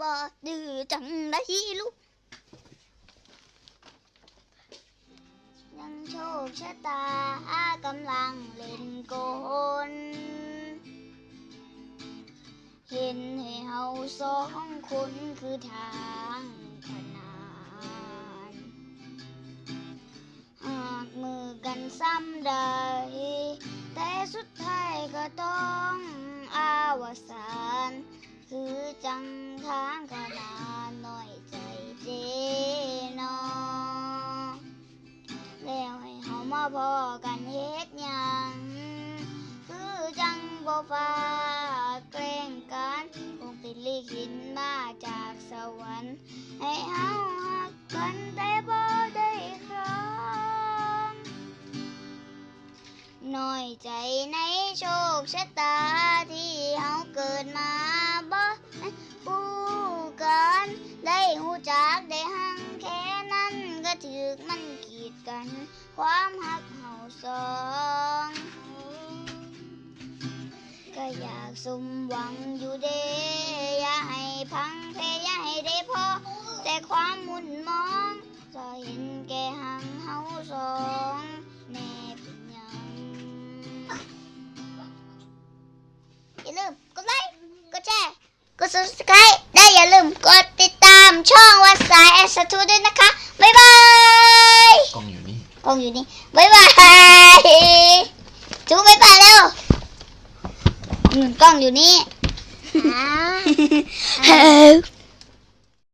บ่ดื้อจังได้ลูกยังโชคชะตากำลังเล่นกลเห็นให้เฮาสองคนคือทางขนานหากมือกันซ้ำใดแต่สุดท้ายก็ต้อง ให้เฮามาพอกันเฮ็ดหยังคือจังบ่ฟ้าแกล้งกันคงเป็นลิขิตมาจากส สองก็อยากสมหวังอยู่เดอย่าให้พังเพอย่าให้ได้พอ แต่ความมุนมองจะเห็นแก่หังเฮาสองแน่เป็นยังอย่าลืมกดไลค์กดแชร์กด subscribe ได้อย่าลืม องอยู่นี่บ๊ายบายจูบ๊ายบายเร็วหนุนกล้องอยู่นี่อ่า